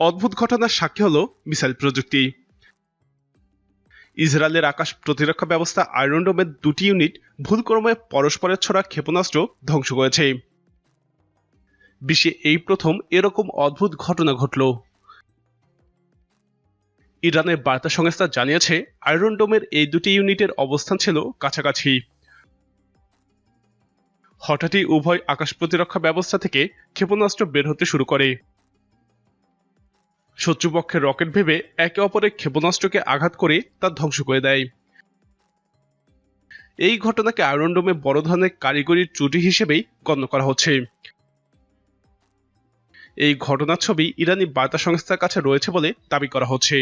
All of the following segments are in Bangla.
অদ্ভুত ঘটনার সাক্ষী হল মিসাইল প্রযুক্তি। ইসরায়েলের আকাশ প্রতিরক্ষা ব্যবস্থা আয়রন ডোমের দুটি ইউনিট ভুলক্রমে পরস্পরের ছড়া ক্ষেপণাস্ত্র ধ্বংস করেছে। বিশ্বে এই প্রথম এরকম অদ্ভুত ঘটনা ঘটল। ইরানের বার্তা সংস্থা জানিয়েছে, আয়রন ডোমের এই দুটি ইউনিটের অবস্থান ছিল কাছাকাছি। হঠাৎই উভয় আকাশ প্রতিরক্ষা ব্যবস্থা থেকে ক্ষেপণাস্ত্র বের হতে শুরু করে। শত্রুপক্ষের রকেট ভেবে একে অপরের ক্ষেপণাস্ত্রকে আঘাত করে তা ধ্বংস করে দেয়। এই ঘটনাকে আয়রন ডোমে বড় ধরনের কারিগরি ত্রুটি হিসেবেই গণ্য করা হচ্ছে। এই ঘটনার ছবি ইরানি বার্তা সংস্থার কাছে রয়েছে বলে দাবি করা হচ্ছে।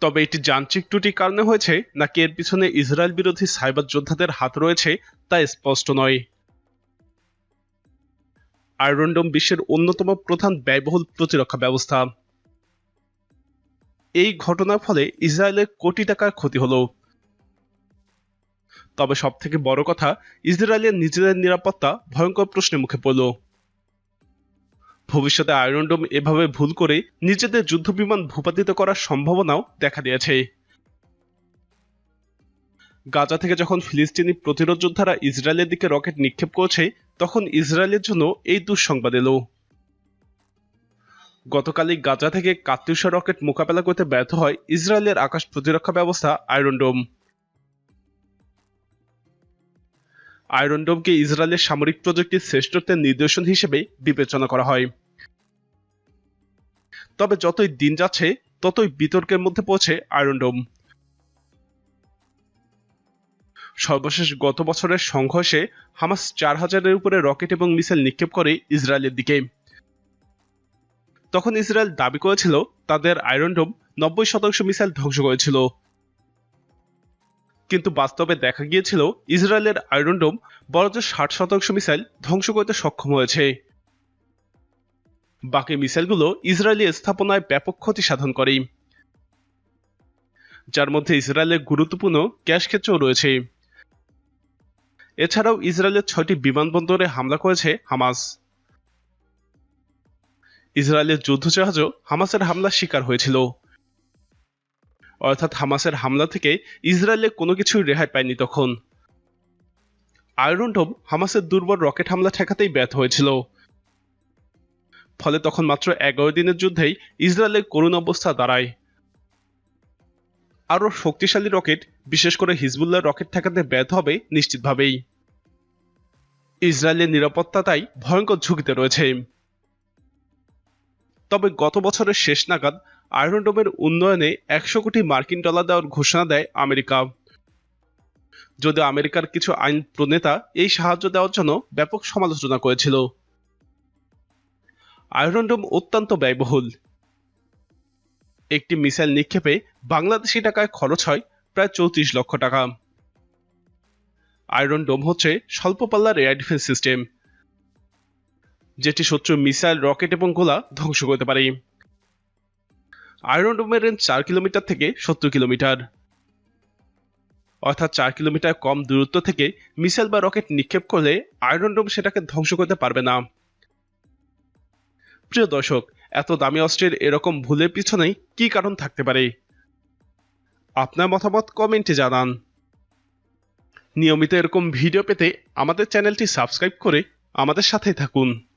তবে এটি যান্ত্রিক ত্রুটির কারণে হয়েছে, নাকি এর পিছনে ইসরায়েল বিরোধী সাইবার যোদ্ধাদের হাত রয়েছে তা স্পষ্ট নয়। আয়রনডোম বিশ্বের অন্যতম প্রধান ব্যয়বহুল প্রতিরক্ষা ব্যবস্থা। এই ঘটনার ফলে ইসরায়েলের কোটি টাকার ক্ষতি হলো। তবে সব থেকে বড় কথা, ইসরায়েলের নিজেদের নিরাপত্তা ভয়ঙ্কর প্রশ্নের মুখে পড়ল। ভবিষ্যতে আয়রনডোম এভাবে ভুল করে নিজেদের যুদ্ধবিমান ভূপাতিত করার সম্ভাবনাও দেখা দিয়েছে। গাজা থেকে যখন ফিলিস্তিনি প্রতিরোধ যোদ্ধারা ইসরায়েলের দিকে রকেট নিক্ষেপ করছে তখন ইসরায়েলের জন্য এই দুঃসংবাদ এলো। গতকালই গাজা থেকে কাত্যুষা রকেট মোকাবেলা করতে ব্যর্থ হয় ইসরায়েলের আকাশ প্রতিরক্ষা ব্যবস্থা আয়রনডোম আয়রনডোমকে ইসরায়েলের সামরিক প্রযুক্তির শ্রেষ্ঠত্বের নিদর্শন হিসেবে বিবেচনা করা হয়। তবে যতই দিন যাচ্ছে, ততই বিতর্কের মধ্যে পৌঁছে আয়রনডোম সর্বশেষ গত বছরের সংঘর্ষে হামাস চার হাজারের উপরে রকেট এবং মিসাইল নিক্ষেপ করে ইসরায়েলের দিকে। তখন ইসরায়েল দাবি করেছিল তাদের আয়রনডোম নব্বই শতাংশ মিসাইল ধ্বংস করেছিল। কিন্তু বাস্তবে দেখা গিয়েছিল ইসরায়েলের আয়রনডোম বরঞ্চ ষাট শতাংশ মিসাইল ধ্বংস করতে সক্ষম হয়েছে। বাকি মিসাইলগুলো ইসরায়েলি স্থাপনায় ব্যাপক ক্ষতি সাধন করে যার মধ্যে ইসরায়েলের গুরুত্বপূর্ণ গ্যাস ক্ষেত্রও রয়েছে। এছাড়াও ইসরায়েলের ছয়টি বিমানবন্দরে হামলা করেছে হামাস। ইসরায়েলের যুদ্ধজাহাজও হামাসের হামলার শিকার হয়েছিল। অর্থাৎ হামাসের হামলা থেকে ইসরায়েলে কোনো কিছুই রেহাই পায়নি তখন। আয়রন ডোম হামাসের দুর্বল রকেট হামলা ঠেকাতেই ব্যর্থ হয়েছিল। ফলে তখন মাত্র এগারো দিনের যুদ্ধেই ইসরায়েলের করুণ অবস্থা দাঁড়ায়। আরও শক্তিশালী রকেট, বিশেষ করে হিজবুল্লাহ রকেট ঠেকাতে ব্যর্থ হবে নিশ্চিতভাবেই। ইসরায়েলের নিরাপত্তা তাই ভয়ঙ্কর ঝুঁকিতে রয়েছে। তবে গত বছরের শেষ নাগাদ আয়রনডোমের উন্নয়নে একশো কোটি মার্কিন ডলার দেওয়ার ঘোষণা দেয় আমেরিকা। যদিও আমেরিকার কিছু আইন প্রণেতা এই সাহায্য দেওয়ার জন্য ব্যাপক সমালোচনা করেছিল। আয়রনডোম অত্যন্ত ব্যয়বহুল। একটি মিসাইল নিক্ষেপে বাংলাদেশি টাকায় খরচ হয় প্রায় চৌত্রিশ লক্ষ টাকা। আয়রন ডোম হচ্ছে স্বল্প পাল্লার এয়ার ডিফেন্স সিস্টেম, যেটি শত্রু মিসাইল, রকেট এবং গোলা ধ্বংস করতে পারে। আয়রন ডোমের রেঞ্জ চার কিলোমিটার থেকে সত্তর কিলোমিটার। অর্থাৎ চার কিলোমিটার কম দূরত্ব থেকে মিসাইল বা রকেট নিক্ষেপ করলে আয়রন ডোম সেটাকে ধ্বংস করতে পারবে না। প্রিয় দর্শক এত দামি অস্ত্রের এরকম ভুলের পিছনেই কি কারণ থাকতে পারে? আপনার মতামত কমেন্টে জানান। নিয়মিত এরকম ভিডিও পেতে আমাদের চ্যানেলটি সাবস্ক্রাইব করে আমাদের সাথেই থাকুন।